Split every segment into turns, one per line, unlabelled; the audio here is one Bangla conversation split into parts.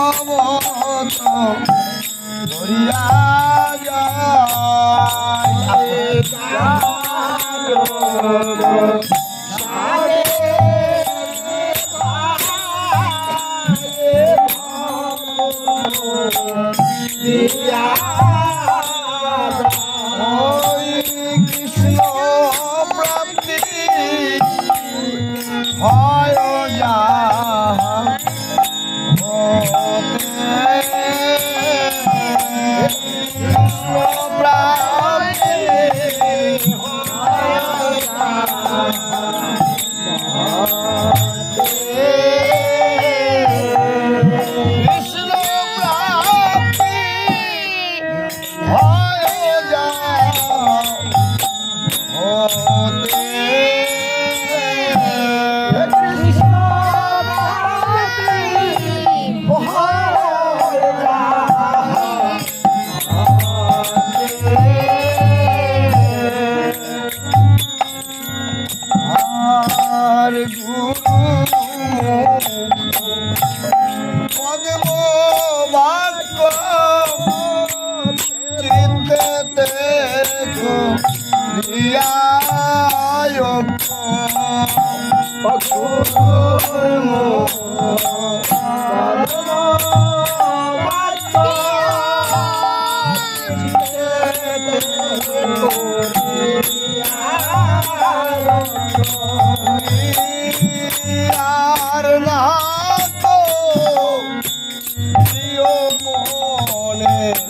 মত Valeu!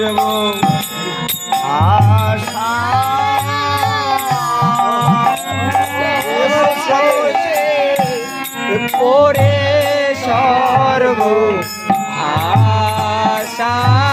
দেব। আশা। পরে সর্ব। আশা।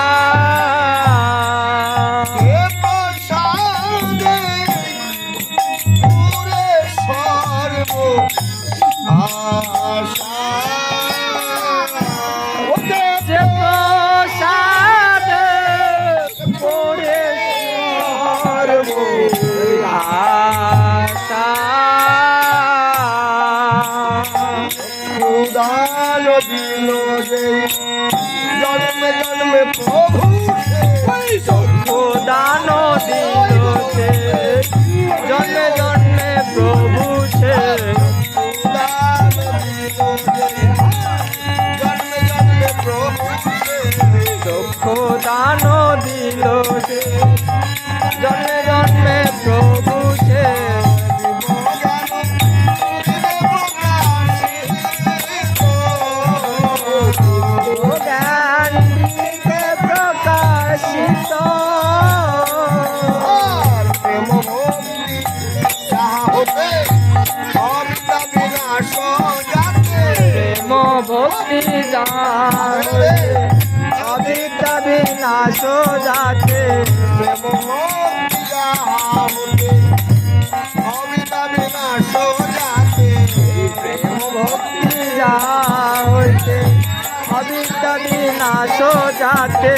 ভক্তি জানে অবিদ্যা বিনাশ যাতে অবিদ্যা বিনাশ যাতে প্রেম ভক্তি যা হইতে অবিদ্যা বিনাশ যাতে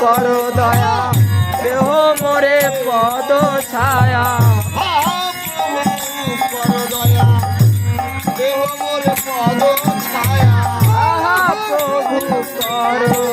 করো দয়া। দেহ মোরে পদ ছায়া।
প্রভু করো।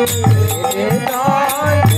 রে